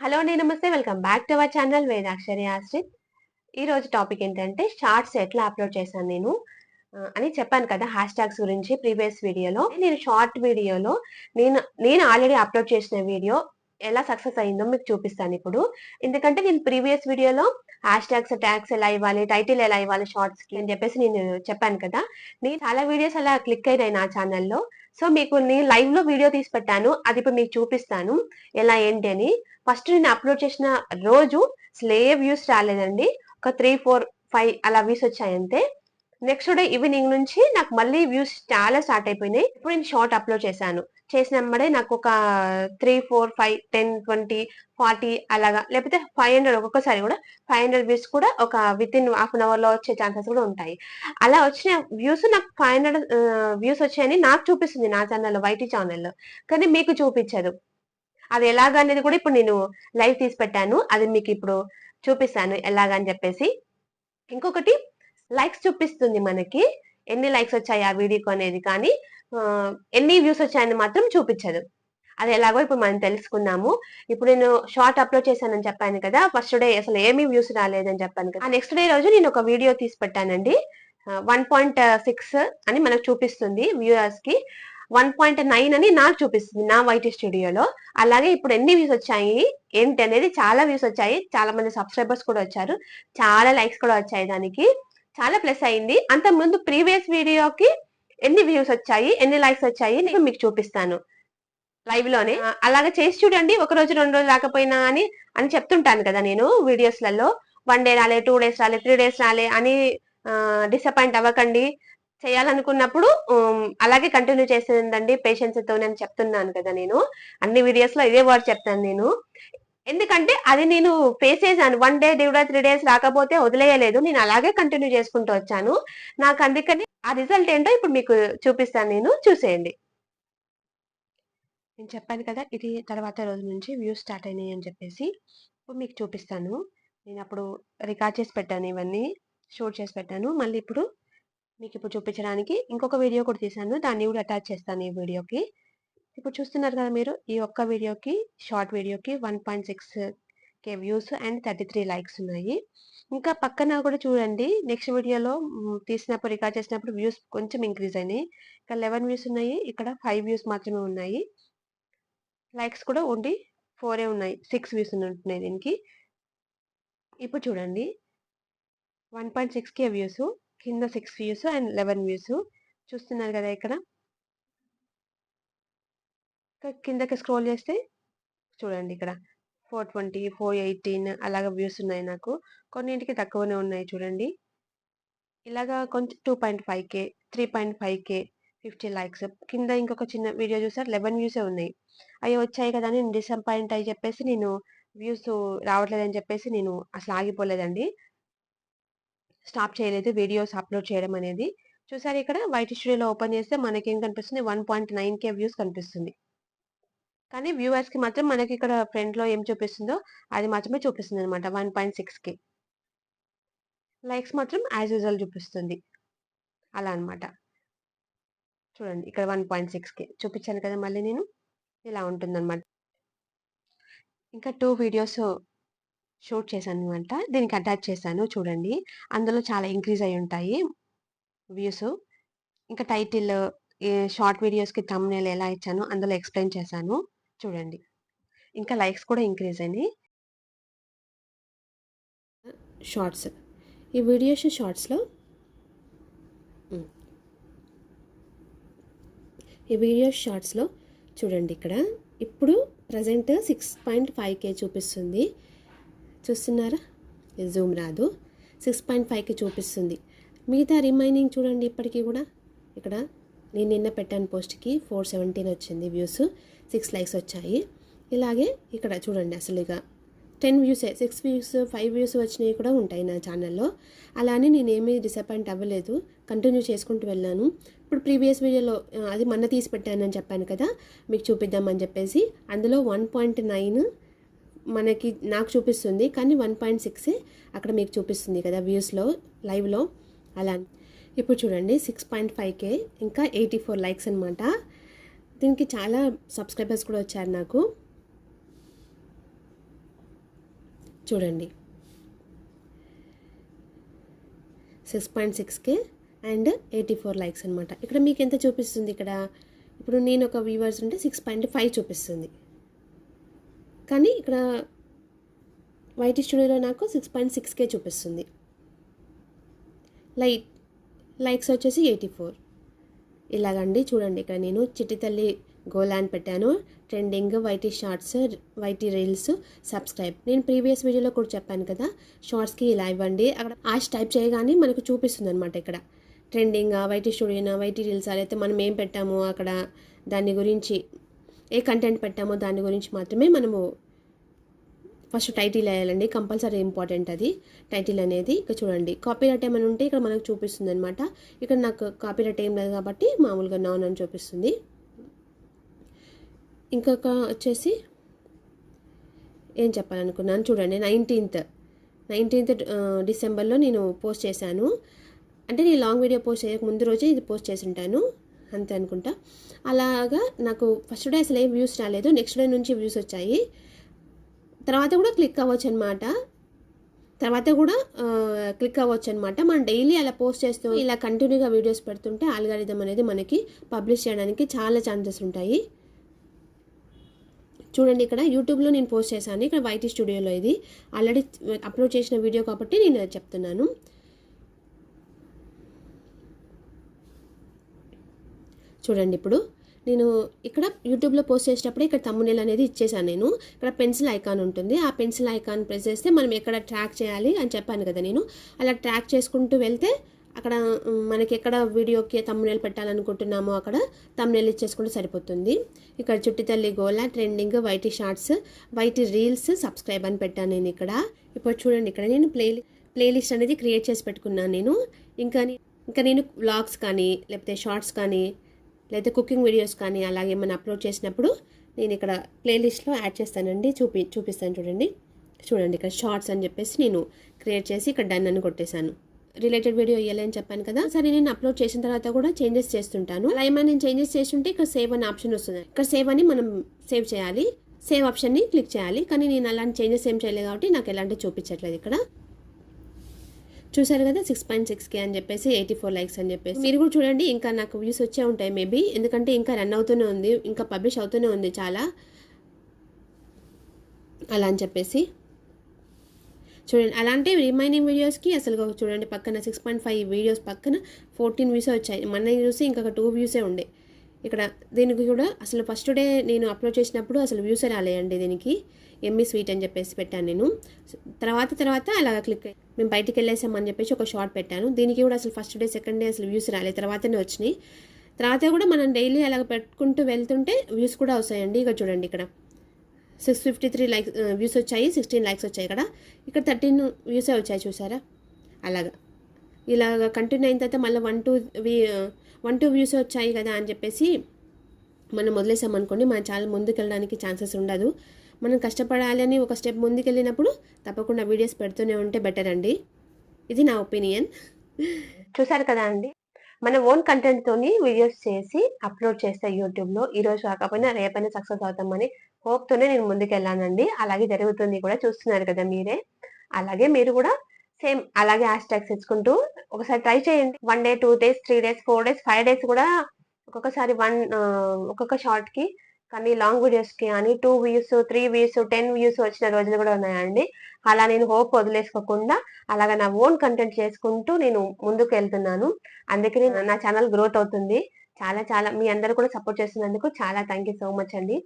Hello అండి. నమస్తే. Welcome back to our channel Vedakshari Ashrith. ఈ రోజు టాపిక్ ఏంటంటే షార్ట్స్ ఎట్లా అప్లోడ్ చేశాను నేను? అని చెప్పాను కదా హ్యాష్ ట్యాగ్స్ గురించి ప్రీవియస్ వీడియోలో. నేను షార్ట్ వీడియోలో నేను నేను ఆల్రెడీ అప్లోడ్ చేసిన వీడియో ఎలా సక్సెస్ అయిందో మీకు చూపిస్తాను ఇప్పుడు. ఎందుకంటే నేను ప్రీవియస్ వీడియోలో హ్యాష్ ట్యాగ్స్ ట్యాగ్స్ ఎలా ఇవ్వాలి టైటిల్ ఎలా ఇవ్వాలి షార్ట్స్కి అని చెప్పేసి నేను చెప్పాను కదా. నేను చాలా వీడియోస్ అలా క్లిక్ అయినాయి నా ఛానల్లో. సో మీకు నేను లైవ్లో వీడియో తీసి పెట్టాను. అది ఇప్పుడు మీకు చూపిస్తాను. ఎలా ఏంటి అని. ఫస్ట్ నేను అప్లోడ్ చేసిన రోజు స్లే వ్యూస్ రాలేదండి. ఒక త్రీ ఫోర్ ఫైవ్ అలా వ్యూస్ వచ్చాయంతే నెక్స్ట్ డే ఈవినింగ్ నుంచి నాకు మళ్ళీ వ్యూస్ చాలా స్టార్ట్ అయిపోయినాయి. ఇప్పుడు నేను షార్ట్ అప్లోడ్ చేశాను. చేసినమ్మడే నాకు ఒక three four five ten twenty forty అలాగా లేకపోతే ఫైవ్ హండ్రెడ్ ఒక్కొక్కసారి కూడా ఫైవ్ హండ్రెడ్ వ్యూస్ కూడా ఒక విత్ ఇన్ హాఫ్ అన్ అవర్లో వచ్చే ఛాన్సెస్ కూడా ఉంటాయి. అలా వచ్చిన వ్యూస్ నాకు ఫైవ్ హండ్రెడ్ వ్యూస్ వచ్చాయని నాకు చూపిస్తుంది నా ఛానల్లో వైటీ ఛానల్లో. కానీ మీకు చూపించదు. అది ఎలాగ అనేది కూడా ఇప్పుడు నేను లైవ్ తీసి పెట్టాను. అది మీకు ఇప్పుడు చూపిస్తాను ఎలాగని చెప్పేసి. ఇంకొకటి లైక్స్ చూపిస్తుంది మనకి. ఎన్ని లైక్స్ వచ్చాయి ఆ వీడియోకి అనేది కానీ ఎన్ని వ్యూస్ వచ్చాయని మాత్రం చూపించదు. అది ఎలాగో ఇప్పుడు మనం తెలుసుకుందాము ఇప్పుడు నేను షార్ట్ అప్లోడ్ చేశానని చెప్పాను కదా ఫస్ట్ డే అసలు ఏమీ వ్యూస్ రాలేదని చెప్పాను కదా. నెక్స్ట్ డే రోజు నేను ఒక వీడియో తీసి పెట్టానండి. వన్ పాయింట్ సిక్స్ అని మనకు చూపిస్తుంది వ్యూయర్స్కి. వన్ పాయింట్ నైన్ అని నాకు చూపిస్తుంది నా వైటీ స్టూడియోలో. అలాగే ఇప్పుడు ఎన్ని వ్యూస్ వచ్చాయి ఏంటి అనేది చాలా వ్యూస్ వచ్చాయి. చాలా మంది సబ్స్క్రైబర్స్ కూడా వచ్చారు. చాలా లైక్స్ కూడా వచ్చాయి దానికి. చాలా ప్లస్ అయింది. అంత ముందు ప్రీవియస్ వీడియోకి ఎన్ని వ్యూస్ వచ్చాయి ఎన్ని లైక్స్ వచ్చాయి నేను మీకు చూపిస్తాను. లైవ్లోనే. అలాగే చేసి చూడండి ఒక రోజు రెండు రోజులు రాకపోయినా అని అని చెప్తుంటాను కదా నేను వీడియోస్లలో వన్ డే రాలే టూ డేస్ రాలే త్రీ డేస్ రాలే అని డిసప్పాయింట్ అవ్వకండి. చేయాలనుకున్నప్పుడు అలాగే కంటిన్యూ చేసేదండి పేషెన్స్తో నేను చెప్తున్నాను కదా నేను. అన్ని వీడియోస్లో ఇదే వర్డ్ చెప్తాను నేను. ఎందుకంటే అది నేను ఫేస్ చేశాను. One day day three days రాకపోతే వదిలేయలేదు. నేను అలాగే కంటిన్యూ చేసుకుంటూ వచ్చాను. నాకు అందుకని ఆ రిజల్ట్ ఏంటో ఇప్పుడు మీకు చూపిస్తాను నేను. చూసేయండి. నేను చెప్పాను కదా ఇది తర్వాత రోజు నుంచి వ్యూస్ స్టార్ట్ అయినాయి అని చెప్పేసి ఇప్పుడు మీకు చూపిస్తాను. నేను అప్పుడు రికార్డ్ చేసి పెట్టాను ఇవన్నీ షూట్ చేసి పెట్టాను. మళ్ళీ ఇప్పుడు మీకు ఇప్పుడు చూపించడానికి ఇంకొక వీడియో కూడా తీశాను. దాన్ని కూడా అటాచ్ చేస్తాను ఈ వీడియోకి ఇప్పుడు చూస్తున్నారు కదా మీరు ఈ ఒక్క వీడియోకి షార్ట్ వీడియోకి one point six K views and thirty three likes ఉన్నాయి. ఇంకా పక్కన కూడా చూడండి. నెక్స్ట్ వీడియోలో తీసినప్పుడు రికార్డ్ చేసినప్పుడు వ్యూస్ కొంచెం ఇంక్రీజ్ అయినాయి. ఇక్కడ లెవెన్ వ్యూస్ ఉన్నాయి. ఇక్కడ ఫైవ్ వ్యూస్ మాత్రమే ఉన్నాయి. లైక్స్ కూడా ఓన్లీ ఫోరే ఉన్నాయి. సిక్స్ వ్యూస్ ఉంటున్నాయి దీనికి. ఇప్పుడు చూడండి. One point six K views కింద six views and eleven views. చూస్తున్నారు కదా ఇక్కడ. కిందకి స్క్రోల్ చేస్తే చూడండి ఇక్కడ. ఫోర్ ట్వంటీ ఫోర్ ఎయిటీన్ అలాగ వ్యూస్ ఉన్నాయి నాకు. కొన్నింటికి తక్కువనే ఉన్నాయి చూడండి. ఇలాగా కొంచెం two point five K three point five K fifty likes కింద ఇంకొక చిన్న వీడియో చూసారు? లెవెన్ వ్యూసే ఉన్నాయి. అవి వచ్చాయి కదా నేను డిసప్పాయింట్ అయ్యి చెప్పేసి నేను వ్యూస్ రావట్లేదని చెప్పేసి నేను అసలు ఆగిపోలేదండి. స్టాప్ చేయలేదు వీడియోస్ అప్లోడ్ చేయడం అనేది. చూసారు ఇక్కడ? వైట్ స్టూడియోలో ఓపెన్ చేస్తే మనకి ఏం కనిపిస్తుంది? One point nine K views కనిపిస్తుంది. కానీ వ్యూవర్స్కి మాత్రం మనకి ఇక్కడ ఫ్రంట్లో ఏం చూపిస్తుందో అది మాత్రమే చూపిస్తుంది అనమాట వన్ పాయింట్ సిక్స్కి లైక్స్ మాత్రం యాజ్ యూజువల్ చూపిస్తుంది. అలా అనమాట చూడండి ఇక్కడ వన్ పాయింట్ సిక్స్కి చూపించాను కదా మళ్ళీ నేను. ఇలా ఉంటుందన్నమాట. ఇంకా టూ వీడియోస్ షూట్ చేశాను అనమాట దీనికి అటాచ్ చేశాను చూడండి. అందులో చాలా ఇంక్రీజ్ అయి ఉంటాయి వ్యూస్. ఇంకా టైటిల్ షార్ట్ వీడియోస్కి తమ్నేల్ ఎలా ఇచ్చానో అందులో ఎక్స్ప్లెయిన్ చేశాను. చూడండి. ఇంకా లైక్స్ కూడా ఇంక్రీజ్ అయినాయి. షార్ట్స్. ఈ వీడియోస్ షార్ట్స్లో ఈ వీడియో షార్ట్స్లో చూడండి ఇక్కడ. ఇప్పుడు present six point five K చూపిస్తుంది. చూస్తున్నారా? జూమ్ రాదు. సిక్స్ పాయింట్ ఫైవ్కి చూపిస్తుంది. మిగతా రిమైనింగ్ చూడండి ఇప్పటికీ కూడా. ఇక్కడ నేను నిన్న పెట్టాను పోస్ట్కి. ఫోర్ సెవెంటీన్ వచ్చింది వ్యూస్. సిక్స్ లైక్స్ వచ్చాయి. ఇలాగే ఇక్కడ చూడండి అసలు ఇక. టెన్ వ్యూసే సిక్స్ వ్యూస్ ఫైవ్ వ్యూస్ వచ్చినవి కూడా ఉంటాయి నా ఛానల్లో. అలానే నేనేమీ డిసప్పాయింట్ అవ్వలేదు. కంటిన్యూ చేసుకుంటూ వెళ్ళాను. ఇప్పుడు ప్రీవియస్ వీడియోలో అది మొన్న తీసి పెట్టానని చెప్పాను కదా మీకు చూపిద్దామని చెప్పేసి. అందులో వన్ పాయింట్ నైన్ మనకి నాకు చూపిస్తుంది. కానీ వన్ పాయింట్ సిక్స్ అక్కడ మీకు చూపిస్తుంది కదా వ్యూస్లో లైవ్లో. అలా ఇప్పుడు చూడండి సిక్స్ పాయింట్ ఫైవ్ కే ఇంకా ఎయిటీ ఫోర్ లైక్స్ అనమాట దీనికి చాలా సబ్స్క్రైబర్స్ కూడా వచ్చారు నాకు. చూడండి. Six point six K and eighty four likes అనమాట ఇక్కడ మీకు ఎంత చూపిస్తుంది ఇక్కడ? ఇప్పుడు నేను ఒక వ్యూవర్స్ ఉంటే సిక్స్ పాయింట్ ఫైవ్ చూపిస్తుంది. కానీ ఇక్కడ వైటీ స్టూడియోలో నాకు సిక్స్ పాయింట్ సిక్స్కే చూపిస్తుంది. లైట్ లైక్స్ వచ్చేసి ఎయిటీ ఫోర్ ఇలాగండి చూడండి ఇక్కడ నేను చిట్టితల్లి గోలాన్ పెట్టాను. Trending YT shorts YT reels subscribe నేను ప్రీవియస్ వీడియోలో కూడా చెప్పాను కదా షార్ట్స్కి ఇలా ఇవ్వండి. అక్కడ ఆష్ టైప్ చేయగానే మనకు చూపిస్తుంది అనమాట ఇక్కడ ట్రెండింగ్ వైటీ స్టూడియోనా వైటీ రీల్స్ అయితే మనం ఏం పెట్టాము అక్కడ దాని గురించి ఏ కంటెంట్ పెట్టామో దాని గురించి మాత్రమే మనము ఫస్ట్ టైటిల్ వేయాలండి. కంపల్సరీ ఇంపార్టెంట్ అది. టైటిల్ అనేది ఇక్కడ చూడండి. కాపీరైట్ ఏమైనా ఉంటే ఇక్కడ మనకు చూపిస్తుంది అనమాట ఇక్కడ నాకు కాపీరైట్ ఏం లేదు కాబట్టి మామూలుగా నాన్ అని చూపిస్తుంది. ఇంకొక వచ్చేసి ఏం చెప్పాలనుకున్నాను? చూడండి నైన్టీన్త్. నైన్టీన్త్ డిసెంబర్లో నేను పోస్ట్ చేశాను. అంటే నేను లాంగ్ వీడియో పోస్ట్ చేయక ముందు రోజే ఇది పోస్ట్ చేసి ఉంటాను అంతే అనుకుంటా. అలాగా నాకు ఫస్ట్ డే అసలు ఏం వ్యూస్ రాలేదు. నెక్స్ట్ డే నుంచి వ్యూస్ వచ్చాయి. తర్వాత కూడా క్లిక్ అవ్వచ్చు అనమాట తర్వాత కూడా క్లిక్ అవ్వచ్చు అనమాట మనం డైలీ అలా పోస్ట్ చేస్తూ ఇలా కంటిన్యూగా వీడియోస్ పెడుతుంటే ఆల్గారిథం అనేది మనకి పబ్లిష్ చేయడానికి చాలా ఛాన్సెస్ ఉంటాయి. చూడండి ఇక్కడ యూట్యూబ్లో నేను పోస్ట్ చేశాను. ఇక్కడ వైటీ స్టూడియోలో ఇది. ఆల్రెడీ అప్లోడ్ చేసిన వీడియో కాబట్టి నేను చెప్తున్నాను. చూడండి ఇప్పుడు. నేను ఇక్కడ యూట్యూబ్లో పోస్ట్ చేసేటప్పుడు ఇక్కడ తమ్మునేల్ అనేది ఇచ్చేసాను నేను. ఇక్కడ పెన్సిల్ ఐకాన్ ఉంటుంది. ఆ పెన్సిల్ ఐకాన్ ప్రెస్ చేస్తే మనం ఎక్కడ ట్రాక్ చేయాలి అని చెప్పాను కదా నేను. అలా ట్రాక్ చేసుకుంటూ వెళ్తే అక్కడ మనకి ఎక్కడ వీడియోకి తమ్మునేల్ పెట్టాలనుకుంటున్నామో అక్కడ తమ్మునేల్ ఇచ్చేసుకుంటే సరిపోతుంది. ఇక్కడ చుట్టి తల్లి గోల trending YT shorts YT reels subscribe అని పెట్టాను నేను ఇక్కడ. ఇప్పుడు చూడండి ఇక్కడ నేను ప్లే ప్లేలిస్ట్ అనేది క్రియేట్ చేసి పెట్టుకున్నాను నేను. ఇంకా ఇంకా నేను వ్లాగ్స్ కానీ లేకపోతే షార్ట్స్ కానీ లేకపోతే కుకింగ్ వీడియోస్ కానీ అలాగే ఏమైనా అప్లోడ్ చేసినప్పుడు నేను ఇక్కడ ప్లేలిస్ట్లో యాడ్ చేస్తానండి. చూపి చూపిస్తాను చూడండి. చూడండి ఇక్కడ షార్ట్స్ అని చెప్పేసి నేను క్రియేట్ చేసి ఇక్కడ డన్ అని కొట్టేశాను. రిలేటెడ్ వీడియో ఇవ్వాలని చెప్పాను కదా. సరే నేను అప్లోడ్ చేసిన తర్వాత కూడా చేంజెస్ చేస్తుంటాను. అలా ఏమైనా నేను చేంజెస్ చేస్తుంటే ఇక్కడ సేవ్ అనే ఆప్షన్ వస్తుంది. ఇక్కడ సేవ్ అని మనం సేవ్ చేయాలి. సేవ్ ఆప్షన్ని క్లిక్ చేయాలి. కానీ నేను అలాంటి చేంజెస్ ఏం చేయలేదు కాబట్టి నాకు ఎలాంటి చూపించట్లేదు ఇక్కడ. చూసారు కదా సిక్స్ పాయింట్ సిక్స్ కే అని చెప్పేసి ఎయిటీ ఫోర్ లైక్స్ అని చెప్పేసి. మీరు కూడా చూడండి ఇంకా నాకు వ్యూస్ వచ్చే ఉంటాయి మేబీ ఎందుకంటే ఇంకా రన్ అవుతూనే ఉంది ఇంకా పబ్లిష్ అవుతూనే ఉంది చాలా. అలా అని చెప్పేసి. చూడండి అలాంటి రిమైనింగ్ వీడియోస్కి అసలు చూడండి పక్కన సిక్స్ పాయింట్ ఫైవ్ వీడియోస్ పక్కన ఫోర్టీన్ వ్యూసే వచ్చాయి. మొన్న చూసి ఇంకొక టూ వ్యూసే ఉండే. ఇక్కడ దీనికి కూడా అసలు ఫస్ట్ డే నేను అప్లోడ్ చేసినప్పుడు అసలు వ్యూసే రాలేయండి దీనికి. ఎమ్మి స్వీట్ అని చెప్పేసి పెట్టాను నేను. తర్వాత తర్వాత అలా క్లిక్ అయ్యి- మేము బయటికి వెళ్ళేసామని చెప్పేసి ఒక షార్ట్ పెట్టాను. దీనికి కూడా అసలు ఫస్ట్ డే సెకండ్ డే అసలు వ్యూస్ రాలేదు తర్వాతనే వచ్చినాయి. తర్వాత కూడా మనం డైలీ అలా పెట్టుకుంటూ వెళ్తుంటే వ్యూస్ కూడా వస్తాయండి. ఇక చూడండి ఇక్కడ. Six fifty three likes views వచ్చాయి సిక్స్టీన్ లైక్స్ వచ్చాయి ఇక్కడ. ఇక్కడ థర్టీన్ వ్యూసే వచ్చాయి చూసారా? అలాగా. ఇలాగ కంటిన్యూ అయిన తర్వాత మళ్ళీ one two one two views వచ్చాయి కదా అని చెప్పేసి మనం వదిలేసామనుకోండి మనం చాలా ముందుకెళ్ళడానికి ఛాన్సెస్ ఉండదు. మనం కష్టపడాలి అని ఒక స్టెప్ ముందుకెళ్ళినప్పుడు తప్పకుండా వీడియోస్ పెడుతూనే ఉంటే బెటర్ అండి. ఇది నా ఒపీనియన్. చూసారు కదా అండి? మన ఓన్ కంటెంట్ తోని వీడియోస్ చేసి అప్లోడ్ చేస్తే యూట్యూబ్లో ఈ రోజు కాకపోయినా రేపైనా సక్సెస్ అవుతామని హోప్ తోనే నేను ముందుకెళ్ళానండి. అలాగే జరుగుతుంది కూడా చూస్తున్నారు కదా మీరే. అలాగే మీరు కూడా సేమ్ అలాగే హ్యాష్ ట్యాగ్స్ తెచ్చుకుంటూ ఒకసారి ట్రై చేయండి. One day two days three days four days five days కూడా ఒక్కొక్కసారి వన్ ఒక్కొక్క షార్ట్కి కానీ లాంగ్ వీడియోస్కి అని two views three views ten views వచ్చిన రోజులు కూడా ఉన్నాయండి. అలా నేను హోప్ వదిలేసుకోకుండా అలాగా నా ఓన్ కంటెంట్ చేసుకుంటూ నేను ముందుకు వెళ్తున్నాను అందుకని నా- ఛానల్ గ్రోత్ అవుతుంది. చాలా చాలా మీ అందరు కూడా సపోర్ట్ చేస్తున్నందుకు చాలా థ్యాంక్ యూ సో మచ్ అండి.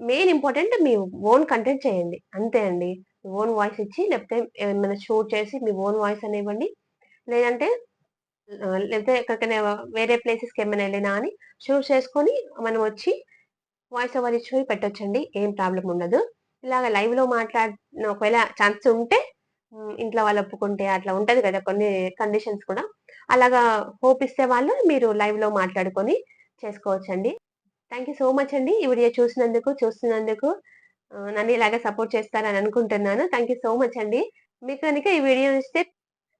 మెయిన్ ఇంపార్టెంట్ మీ ఓన్ కంటెంట్ చేయండి. అంతే అండి. ఓన్ వాయిస్ ఇచ్చి లేకపోతే ఏమైనా షూట్ చేసి మీ ఓన్ వాయిస్ అనివ్వండి. లేదంటే లేకపోతే ఎక్కడికైనా వేరే ప్లేసెస్కి ఏమైనా వెళ్ళినా అని షూట్ చేసుకొని మనం వచ్చి వాయిస్ ఓవర్ ఇచ్చి పెట్టొచ్చండి. ఏం ప్రాబ్లం ఉండదు. ఇలాగ లైవ్లో మాట్లాడిన ఒకవేళ ఛాన్స్ ఉంటే ఇంట్లో వాళ్ళు ఒప్పుకుంటే అట్లా ఉంటుంది కదా కొన్ని కండిషన్స్ కూడా. అలాగా హోప్ ఇస్తే వాళ్ళు మీరు లైవ్లో మాట్లాడుకొని చేసుకోవచ్చండి. థ్యాంక్ యూ సో మచ్ అండి ఈ వీడియో చూసినందుకు చూస్తున్నందుకు. నన్ను ఇలాగే సపోర్ట్ చేస్తారని అనుకుంటున్నాను. థ్యాంక్ యూ సో మచ్ అండి. మీకు కనుక ఈ వీడియో ఇస్తే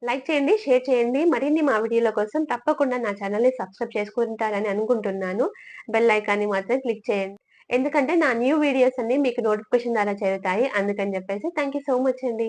లైక్ చేయండి షేర్ చేయండి. మరిన్ని మా వీడియోల కోసం తప్పకుండా నా ఛానల్ని సబ్స్క్రైబ్ చేసుకుంటారని అనుకుంటున్నాను. బెల్ ఐకాన్ని మాత్రం క్లిక్ చేయండి. ఎందుకంటే నా న్యూ వీడియోస్ అన్ని మీకు నోటిఫికేషన్ ద్వారా చేరుతాయి. అందుకని చెప్పేసి థ్యాంక్ యూ సో మచ్ అండి.